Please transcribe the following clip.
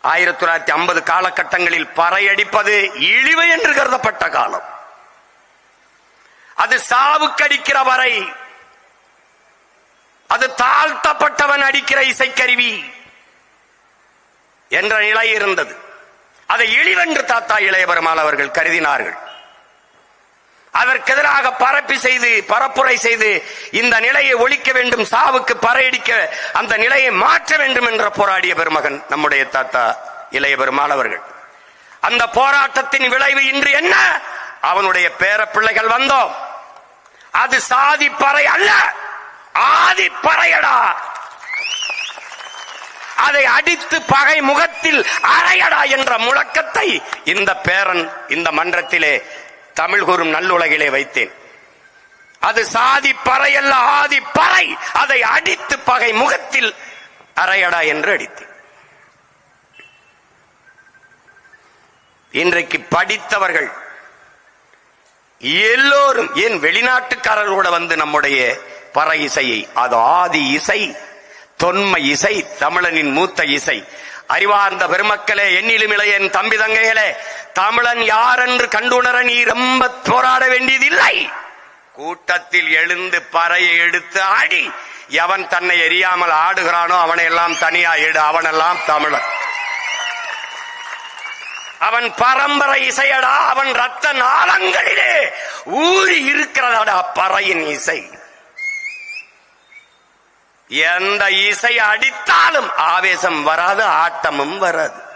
ஆயிரத்தி தொள்ளாயிரத்தி ஐம்பது காலகட்டங்களில் பறையடிப்பது இழிவு என்று கருதப்பட்ட காலம். அது சாவுக்கடிக்கிற வரை அது தாழ்த்தப்பட்டவன் அடிக்கிற இசைக்கருவி என்ற நிலை இருந்தது. அதை இழிவென்று தாத்தா இளையபெருமாள் அவர்கள் கருதினார்கள். அதற்கு எதிராக பரப்பி செய்து பரப்புரை செய்து இந்த நிலையை ஒழிக்க வேண்டும் சாவுக்கு பறையடிக்க அந்த நிலையை மாற்ற வேண்டும் என்ற போராடிய பெருமகன் நம்முடைய தாத்தா இளைய பெருமாள் அவர்கள். அந்த போராட்டத்தின் விளைவு இன்று என்ன? அவனுடைய பேர பிள்ளைகள் வந்தோம். அது சாதி பறை அல்ல ஆதி பறையடா. அதை அடித்து பகை முகத்தில் அறையடா என்ற முழக்கத்தை இந்த பேரன் இந்த மன்றத்திலே தமிழ் கூறும் நல்லுலகிலே வைத்தேன். அது சாதி பறை அல்ல ஆதி பறை. அதை அடித்து பகை முகத்தில் அறையடா என்று அடித்தேன். இன்றைக்கு படித்தவர்கள் எல்லோரும் ஏன் வெளிநாட்டுக்காரர்களோட கூட வந்து நம்முடைய பற இசையை அது ஆதி இசை தொன்மை இசை தமிழனின் மூத்த இசை. அறிவார்ந்த பெருமக்களே எண்ணிலும் இளையன் தம்பி தங்கைகளே தமிழன் யார் என்று கண்டுணர நீ ரொம்ப போராட வேண்டியதில்லை. கூட்டத்தில் எழுந்து பறையை எடுத்து ஆடி எவன் தன்னை எரியாமல் ஆடுகிறானோ அவனை எல்லாம் தனியா எடு அவனெல்லாம் தமிழன். அவன் பரம்பரை இசையடா அவன் ரத்த நாளங்களிலே ஊறி இருக்கிறதடா பறையின் இசை. எந்த இசை அடித்தாலும் ஆவேசம் வராது ஆட்டமும் வராது.